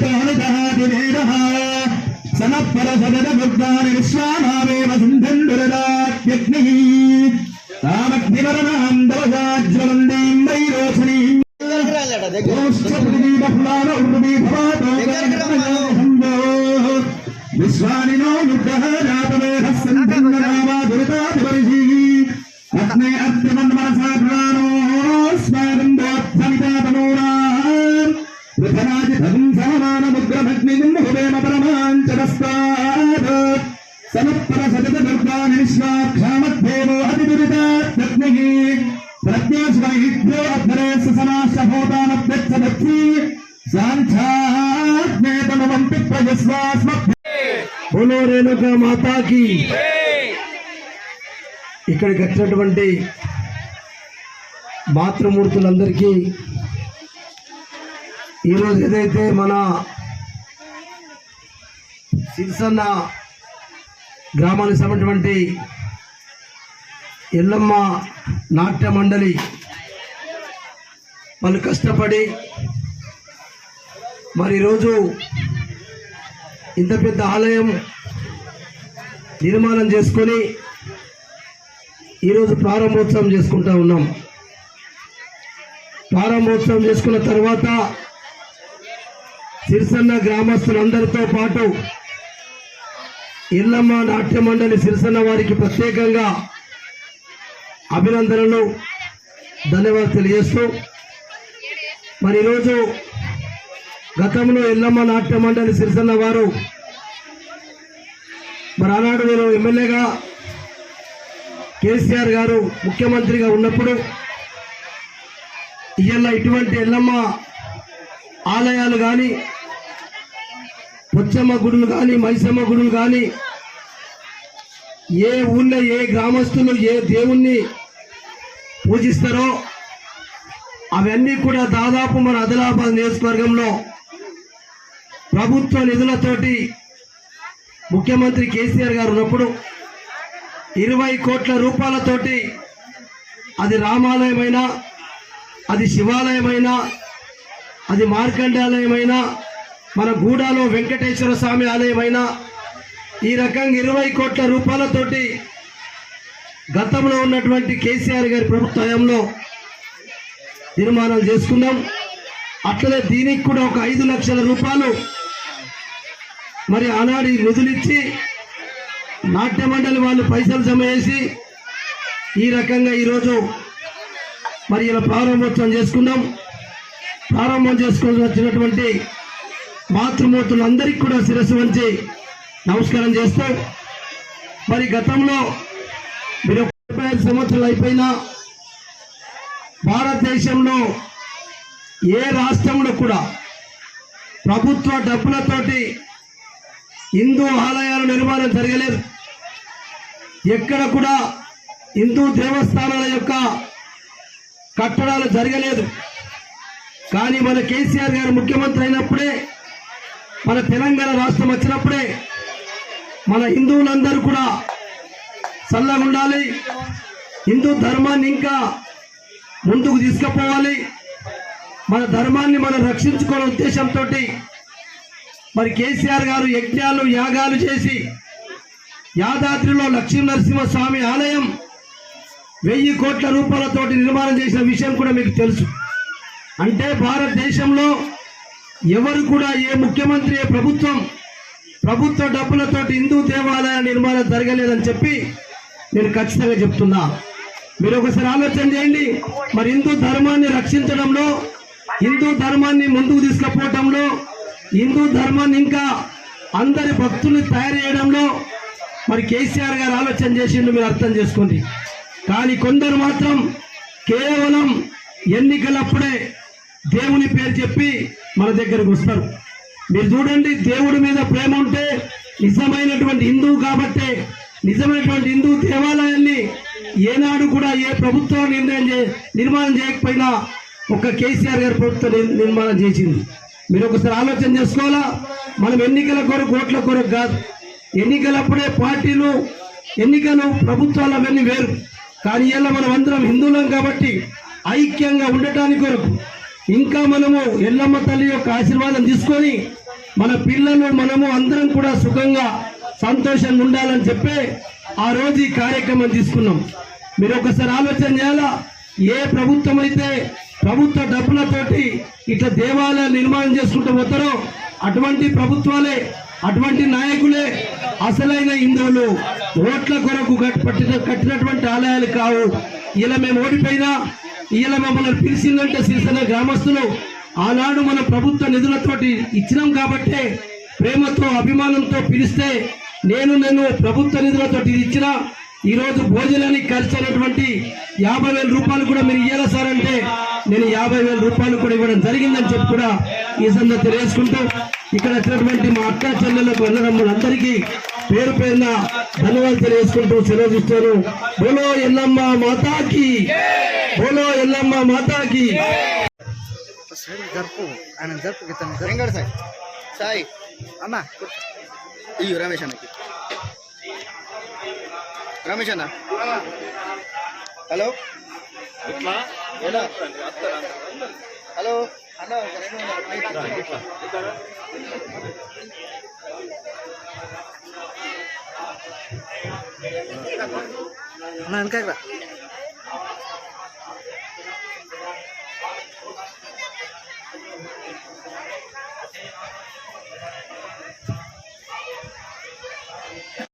జాతవేదశేషణమానసోమరాజీయతోనిదహాదివేదः సనఃపరసదముద్రాని విశ్వానామేవ సింధన్నురదాత్యగ్నిः సమత్పర సజత దుర్గాని విశ్వాక్షామద్దేవో అతిదురితాగ్నిః ప్రజ్ఞాశ్వైభ్యో అధ్వరే సమాశభూతానభ్యచ్చదక్షి సాంఖ్యాజ్ఞేతమవంతి ప్రజస్వాస్మ బోలో రేణుక మాతాకి ఇక్కడికి వచ్చినటువంటి మాతృమూర్తులందరికీ ఈరోజు ఏదైతే మన సిరిసన్న గ్రామానికి సంబంధించినటువంటి ఎల్లమ్మ నాట్య మండలి వాళ్ళు కష్టపడి మరి ఈరోజు ఇంత పెద్ద ఆలయం నిర్మాణం చేసుకొని ఈరోజు ప్రారంభోత్సవం చేసుకుంటా ఉన్నాం. ప్రారంభోత్సవం చేసుకున్న తర్వాత సిరిసన్న గ్రామస్తులందరితో పాటు ఇల్లమ్మ నాట్య మండలి సిరిసన్న వారికి ప్రత్యేకంగా అభినందనలు ధన్యవాదాలు తెలియజేస్తూ మరి ఈరోజు గతంలో ఎల్లమ్మ నాట్య మండలి సిరిసన్న వారు మరి ఆనాడు నేను ఎమ్మెల్యేగా కేసీఆర్ గారు ముఖ్యమంత్రిగా ఉన్నప్పుడు ఇవాళ ఇటువంటి ఎల్లమ్మ ఆలయాలు కానీ బుచ్చమ్మ గుడులు కానీ మైసమ్మ గుడులు కానీ ఏ ఊళ్ళో ఏ గ్రామస్తులు ఏ దేవుణ్ణి పూజిస్తారో అవన్నీ కూడా దాదాపు మన ఆదిలాబాద్ నియోజకవర్గంలో ప్రభుత్వ నిధులతోటి ముఖ్యమంత్రి కేసీఆర్ గారు ఉన్నప్పుడు ఇరవై కోట్ల రూపాయలతోటి అది రామాలయమైనా అది శివాలయమైనా అది మార్కండాలయమైనా మన గూడాలో వెంకటేశ్వర స్వామి ఆలయమైన ఈ రకంగా ఇరవై కోట్ల రూపాయలతోటి గతంలో ఉన్నటువంటి కేసీఆర్ గారి ప్రభుత్వ హయాంలో నిర్మాణాలు చేసుకున్నాం. అట్లనే దీనికి కూడా ఒక ఐదు లక్షల రూపాయలు మరి ఆనాడు నిధులిచ్చి నాట్య మండలి వాళ్ళు పైసలు జమ చేసి ఈ రకంగా ఈరోజు మరి ఇలా ప్రారంభోత్సవం చేసుకున్నాం. ప్రారంభం చేసుకొని వచ్చినటువంటి మాతృమూర్తులందరికీ కూడా శిరస్సు వంచి నమస్కారం చేస్తూ మరి గతంలో మీరు ముప్పై ఐదు సంవత్సరాలు అయిపోయినా భారతదేశంలో ఏ రాష్ట్రంలో కూడా ప్రభుత్వ డబ్బులతోటి హిందూ ఆలయాల నిర్మాణం జరగలేదు. ఎక్కడ కూడా హిందూ దేవస్థానాల యొక్క కట్టడాలు జరగలేదు. కానీ మన కేసీఆర్ గారు ముఖ్యమంత్రి అయినప్పుడే మన తెలంగాణ రాష్ట్రం వచ్చినప్పుడే మన హిందువులందరూ కూడా చల్లగా ఉండాలి. హిందూ ధర్మాన్ని ఇంకా ముందుకు తీసుకుపోవాలి. మన ధర్మాన్ని మనం రక్షించుకోవడం ఉద్దేశంతో మరి కేసీఆర్ గారు యజ్ఞాలు యాగాలు చేసి యాదాద్రిలో లక్ష్మీ నరసింహస్వామి ఆలయం వెయ్యి కోట్ల రూపాయలతోటి నిర్మాణం చేసిన విషయం కూడా మీకు తెలుసు. అంటే భారతదేశంలో ఎవరు కూడా ఏ ముఖ్యమంత్రి ఏ ప్రభుత్వం ప్రభుత్వ డబ్బులతోటి హిందూ దేవాలయ నిర్మాణం జరగలేదని చెప్పి నేను ఖచ్చితంగా చెప్తున్నా. మీరు ఒకసారి ఆలోచన చేయండి. మరి హిందూ ధర్మాన్ని రక్షించడంలో హిందూ ధర్మాన్ని ముందుకు తీసుకుపోవటంలో హిందూ ధర్మాన్ని ఇంకా అందరి భక్తుల్ని తయారు చేయడంలో మరి కేసీఆర్ గారు ఆలోచన చేసిండు మీరు అర్థం చేసుకోండి. కానీ కొందరు మాత్రం కేవలం ఎన్నికలప్పుడే దేవుని పేరు చెప్పి మన దగ్గరకు వస్తారు. మీరు చూడండి దేవుడి మీద ప్రేమ ఉంటే నిజమైనటువంటి హిందువు కాబట్టే నిజమైనటువంటి హిందూ దేవాలయాన్ని ఏనాడు కూడా ఏ ప్రభుత్వం నిర్ణయం చే నిర్మాణం చేయకపోయినా ఒక కేసీఆర్ గారి ప్రభుత్వం నిర్- నిర్మాణం చేసింది. మీరు ఒకసారి ఆలోచన చేసుకోవాలా? మనం ఎన్నికల కొరకు ఓట్ల కొరకు కాదు. ఎన్నికలప్పుడే పార్టీలు ఎన్నికలు ప్రభుత్వాలు అవన్నీ వేరు. కానీ ఇలా మనం అందరం హిందువులం కాబట్టి ఐక్యంగా ఉండటానికి కొరకు ఇంకా మనము ఎల్లమ్మ తల్లి యొక్క ఆశీర్వాదం తీసుకొని మన పిల్లలు మనము అందరం కూడా సుఖంగా సంతోషంగా ఉండాలని చెప్పి ఆ రోజు ఈ కార్యక్రమం తీసుకున్నాం. మీరు ఒకసారి ఆలోచన చేయాలా? ఏ ప్రభుత్వం అయితే ప్రభుత్వ డబ్బులతోటి ఇట్లా దేవాలయాలు నిర్మాణం చేసుకుంటూ పోతారో అటువంటి ప్రభుత్వాలే అటువంటి నాయకులే అసలైన హిందువులు ఓట్ల కొరకు కట్టిన పట్టిన కట్టినటువంటి ఆలయాలు కావు. ఇలా మేము ఓడిపోయినా ఇలా మమ్మల్ని పిలిచిందంటే శ్రీసన గ్రామస్తులు ఆనాడు మన ప్రభుత్వ నిధులతోటి ఇచ్చినాం కాబట్టే ప్రేమతో అభిమానంతో పిలిస్తే నేను నేను ప్రభుత్వ నిధులతోటి ఇది ఇచ్చిన ఈరోజు భోజనానికి ఖర్చు అయినటువంటి యాభై వేల రూపాయలు కూడా మీరు ఇయ్యాలా సార్ అంటే నేను యాభై వేల రూపాయలు కూడా ఇవ్వడం జరిగిందని చెప్పి కూడా ఈ సందర్భం తెలియజేసుకుంటూ ఇక్కడ వచ్చినటువంటి మా అక్క చెల్లెలకు అందరికీ పేరు పేరున ధన్యవాదాలు తెలియజేసుకుంటూ సెలవు ఇస్తాను బోలో ఎల్లమ్మ మాతాకి. బోలో ఎల్లమ్మ మాతాకి. జరుపు ఆయన జరుపు సాయి. సాయి. అన్న ఇయ్యు రమేష్ అన్నకి రమేష్ అన్న హలో హలో అన్న ఒక రెండు